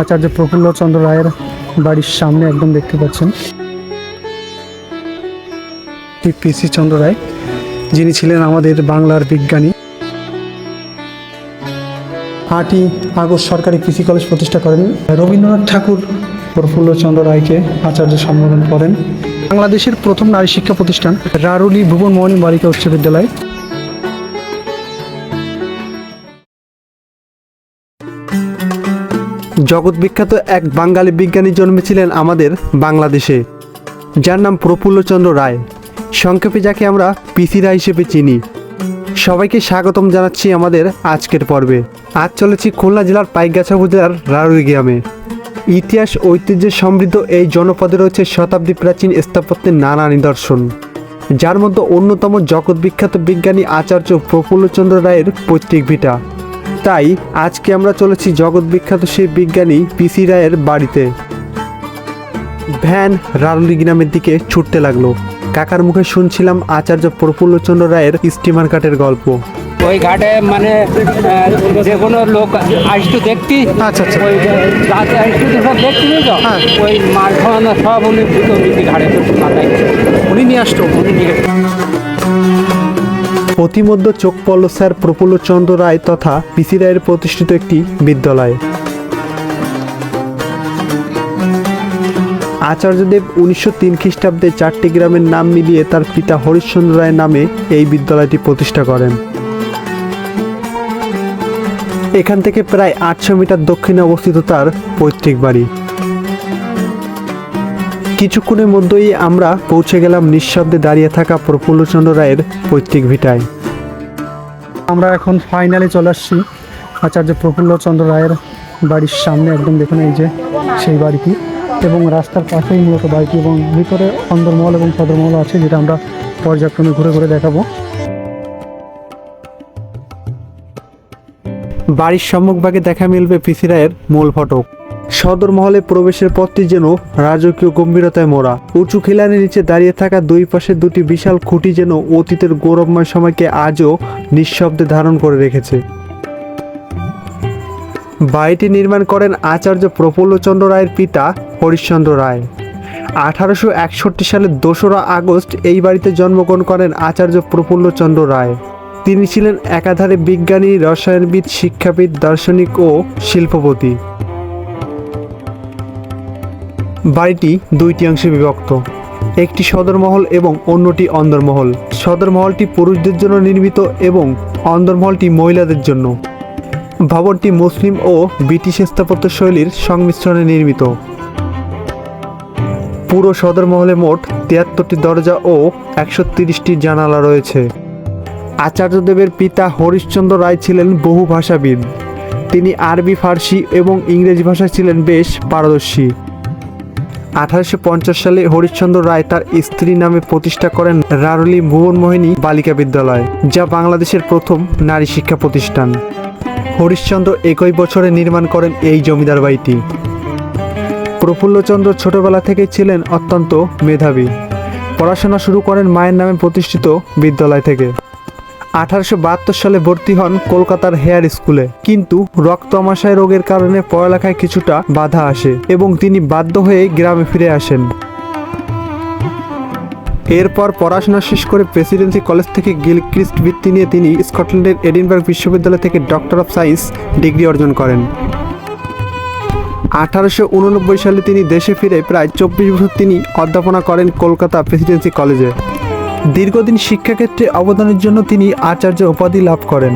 আচার্য প্রফুল্লচন্দ্র রায়ের বাড়ির সামনে একদম দেখতে পাচ্ছেন। পিসি চন্দ্র রায়, যিনি ছিলেন আমাদের বাংলার বিজ্ঞানী। আটই আগস্ট সরকারি কৃষি কলেজ প্রতিষ্ঠা করেন। রবীন্দ্রনাথ ঠাকুর প্রফুল্লচন্দ্র রায়কে আচার্য সম্বোধন করেন। বাংলাদেশের প্রথম নারী শিক্ষা প্রতিষ্ঠান রারুলি ভুবন মোহনী বালিকা উচ্চ বিদ্যালয়। জগৎ বিখ্যাত এক বাঙালি বিজ্ঞানী জন্মেছিলেন আমাদের বাংলাদেশে। যার নাম প্রফুল্লচন্দ্র রায়। সংক্ষেপে যাকে আমরা পিসি রায় হিসেবে চিনি। সবাইকে স্বাগতম জানাচ্ছি আমাদের আজকের পর্বে। আজ চলেছি খুলনা জেলার পাইকগাছা উপজেলার রারুই গ্রামে। ইতিহাস, ঐতিহ্যে সমৃদ্ধ এই জনপদে রয়েছে শতাব্দী প্রাচীন স্থাপত্যের নানা নিদর্শন। যার মধ্যে অন্যতম জগৎ বিখ্যাত বিজ্ঞানী আচার্য প্রফুল্লচন্দ্র রায়ের পৈতৃক ভিটা। তাই আজকে আমরা চলেছি জগৎ বিখ্যাত সেই বিজ্ঞানী পিসি রায়ের বাড়িতে। ভ্যান রারুলি গ্রামের দিকে ছুটতে লাগল। কাকার মুখে শুনছিলাম আচার্য প্রফুল্লচন্দ্র রায়ের স্টিমার কাটের গল্প। ওই ঘাটে মানে যে কোনো লোক আসতো দেখতি। আচ্ছা, আচ্ছা। ওই রাতে আসতো তো সব দেখতি তো হ্যাঁ। ওই সব উনি ঘাটে মাথায়। উনি নিয়ে আসতো। উনি নিয়ে প্রতিমধ্য চোখ পড়ল স্যার প্রফুল্লচন্দ্র রায় তথা পিসি রায়ের প্রতিষ্ঠিত একটি বিদ্যালয়। আচার্যদেব উনিশশো তিন খ্রিস্টাব্দে চারটি গ্রামের নাম মিলিয়ে তার পিতা হরিশ্চন্দ্র রায় নামে এই বিদ্যালয়টি প্রতিষ্ঠা করেন। এখান থেকে প্রায় আটশো মিটার দক্ষিণে অবস্থিত তার পৈতৃক বাড়ি। কিছুক্ষণের মধ্যেই আমরা পৌঁছে গেলাম নিঃশব্দে দাঁড়িয়ে থাকা প্রফুল্লচন্দ্র রায়ের পৈতৃক ভিটায়। আমরা এখন ফাইনালে চলে আসছি আচার্য প্রফুল্লচন্দ্র রায়ের বাড়ির সামনে, একদম দেখুন এই যে সেই বাড়িটি, এবং রাস্তার পাশেই মূলত বাড়িটি এবং ভিতরে অন্দরমহল এবং সদরমহল আছে যেটা আমরা পর্যায়ক্রমে ঘুরে ঘুরে দেখাবো। বাড়ির সম্মুখভাগে দেখা মিলবে পিসি রায়ের মূল ফটক। সদর মহলে প্রবেশের পথটি যেন রাজকীয় গম্ভীরতায় মোড়া। উঁচু খিলানের নিচে দাঁড়িয়ে থাকা দুই পাশে দুটি বিশাল খুঁটি যেন অতীতের গৌরবময় সময়কে আজও নিঃশব্দে ধারণ করে রেখেছে। বাড়িটি নির্মাণ করেন আচার্য প্রফুল্লচন্দ্র রায়ের পিতা হরিশ্চন্দ্র রায়। আঠারোশো একষট্টি সালের দোসরা আগস্ট এই বাড়িতে জন্মগ্রহণ করেন আচার্য প্রফুল্লচন্দ্র রায়। তিনি ছিলেন একাধারে বিজ্ঞানী, রসায়নবিদ, শিক্ষাবিদ, দার্শনিক ও শিল্পপতি। বাড়িটি দুইটি অংশে বিভক্ত। একটি সদরমহল এবং অন্যটি অন্দরমহল। সদরমহলটি পুরুষদের জন্য নির্মিত এবং অন্দরমহলটি মহিলাদের জন্য। ভবনটি মুসলিম ও ব্রিটিশ স্থাপত্য শৈলীর সংমিশ্রণে নির্মিত। পুরো সদরমহলে মোট তিয়াত্তরটি দরজা ও একশো তিরিশটি জানালা রয়েছে। আচার্যদেবের পিতা হরিশ্চন্দ্র রায় ছিলেন বহু ভাষাবিদ। তিনি আরবি, ফার্সি এবং ইংরেজি ভাষায় ছিলেন বেশ পারদর্শী। আঠারোশো পঞ্চাশ সালে হরিশ্চন্দ্র রায় তার স্ত্রী নামে প্রতিষ্ঠা করেন রারুলি ভুবনমোহিনী বালিকা বিদ্যালয়, যা বাংলাদেশের প্রথম নারী শিক্ষা প্রতিষ্ঠান। হরিশ্চন্দ্র একই বছরে নির্মাণ করেন এই জমিদার বাড়িটি। প্রফুল্লচন্দ্র ছোটবেলা থেকেই ছিলেন অত্যন্ত মেধাবী। পড়াশোনা শুরু করেন মায়ের নামে প্রতিষ্ঠিত বিদ্যালয় থেকে। আঠারোশো বাহাত্তর সালে ভর্তি হন কলকাতার হেয়ার স্কুলে। কিন্তু রক্ত আমাশয় রোগের কারণে পড়ালেখায় কিছুটা বাধা আসে এবং তিনি বাধ্য হয়ে গ্রামে ফিরে আসেন। এরপর পড়াশোনা শেষ করে প্রেসিডেন্সি কলেজ থেকে গিলক্রিস্ট বৃত্তি নিয়ে তিনি স্কটল্যান্ডের এডিনবার্গ বিশ্ববিদ্যালয় থেকে ডক্টর অফ সায়েন্স ডিগ্রি অর্জন করেন। আঠারোশো উননব্বই সালে তিনি দেশে ফিরে প্রায় চব্বিশ বছর তিনি অধ্যাপনা করেন কলকাতা প্রেসিডেন্সি কলেজে। দীর্ঘদিন শিক্ষাক্ষেত্রে অবদানের জন্য তিনি আচার্য উপাধি লাভ করেন।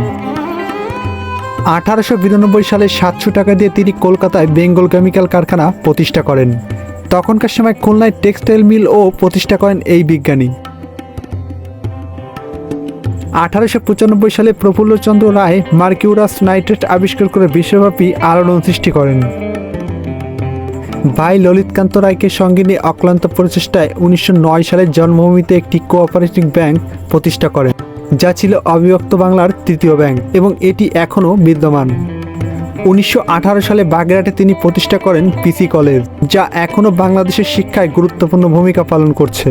আঠারোশো বিরানব্বই সালে সাতশো টাকা দিয়ে তিনি কলকাতায় বেঙ্গল কেমিক্যাল কারখানা প্রতিষ্ঠা করেন। তখনকার সময় খুলনায় টেক্সটাইল মিল ও প্রতিষ্ঠা করেন এই বিজ্ঞানী। আঠারোশো পঁচানব্বই সালে প্রফুল্লচন্দ্র রায় মার্কিউরাস নাইট্রেট আবিষ্কার করে বিশ্বব্যাপী আলোড়ন সৃষ্টি করেন। ভাই ললিতকান্ত রায়কে সঙ্গে নিয়ে অক্লান্ত প্রচেষ্টায় উনিশশো নয় সালে জন্মভূমিতে একটি কোঅপারেটিভ ব্যাংক প্রতিষ্ঠা করেন, যা ছিল অবিভক্ত বাংলার তৃতীয় ব্যাংক এবং এটি এখনও বিদ্যমান। উনিশশো আঠারো সালে বাগেরহাটে তিনি প্রতিষ্ঠা করেন পিসি কলেজ, যা এখনও বাংলাদেশের শিক্ষায় গুরুত্বপূর্ণ ভূমিকা পালন করছে।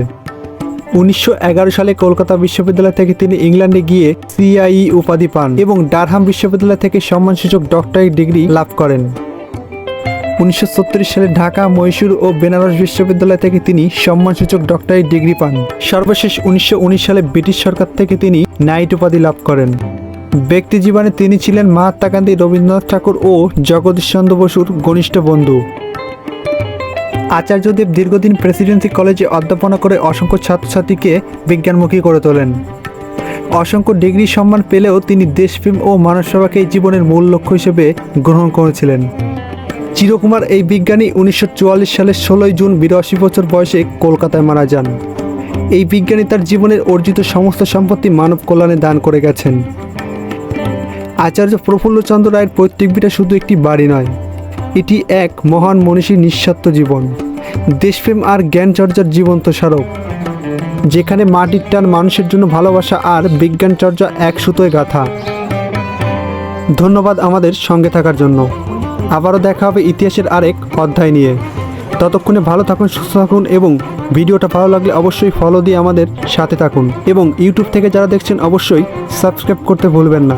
উনিশশো এগারো সালে কলকাতা বিশ্ববিদ্যালয় থেকে তিনি ইংল্যান্ডে গিয়ে সিআই উপাধি পান এবং ডারহাম বিশ্ববিদ্যালয় থেকে সম্মানসূচক ডক্টরেট ডিগ্রি লাভ করেন। উনিশশো সালে ঢাকা, মহীশূর ও বেনারস বিশ্ববিদ্যালয় থেকে তিনি সম্মানসূচক ডক্টরেট ডিগ্রি পান। সর্বশেষ উনিশশো উনিশ সালে ব্রিটিশ সরকার থেকে তিনি নাইট উপাধি লাভ করেন। ব্যক্তি জীবনে তিনি ছিলেন মহাত্মা গান্ধী, রবীন্দ্রনাথ ঠাকুর ও জগদীশ চন্দ্র বসুর ঘনিষ্ঠ বন্ধু। আচার্যদেব দীর্ঘদিন প্রেসিডেন্সি কলেজে অধ্যাপনা করে অসংখ্য ছাত্রছাত্রীকে বিজ্ঞানমুখী করে তোলেন। অসংখ্য ডিগ্রি সম্মান পেলেও তিনি দেশপ্রেম ও মানব সেবাকে জীবনের মূল লক্ষ্য হিসেবে গ্রহণ করেছিলেন। চিরকুমার এই বিজ্ঞানী উনিশশো চুয়াল্লিশ সালের ষোলোই জুন বিরাশি বছর বয়সে কলকাতায় মারা যান। এই বিজ্ঞানী তার জীবনের অর্জিত সমস্ত সম্পত্তি মানব কল্যাণে দান করে গেছেন। আচার্য প্রফুল্লচন্দ্র রায়ের পৈতৃক বিটা শুধু একটি বাড়ি নয়, এটি এক মহান মনীষীর নিঃস্বার্থ জীবন। দেশপ্রেম আর জ্ঞান চর্চার জীবন্ত স্মারক। যেখানে মাটির টান মানুষের জন্য ভালোবাসা আর বিজ্ঞান চর্চা এক সুতোয় গাথা। ধন্যবাদ আমাদের সঙ্গে থাকার জন্য। আবারও দেখা হবে ইতিহাসের আরেক অধ্যায় নিয়ে। ততক্ষণে ভালো থাকুন, সুস্থ থাকুন এবং ভিডিওটা ভালো লাগলে অবশ্যই ফলো দিয়ে আমাদের সাথে থাকুন। এবং ইউটিউব থেকে যারা দেখছেন, অবশ্যই সাবস্ক্রাইব করতে ভুলবেন না।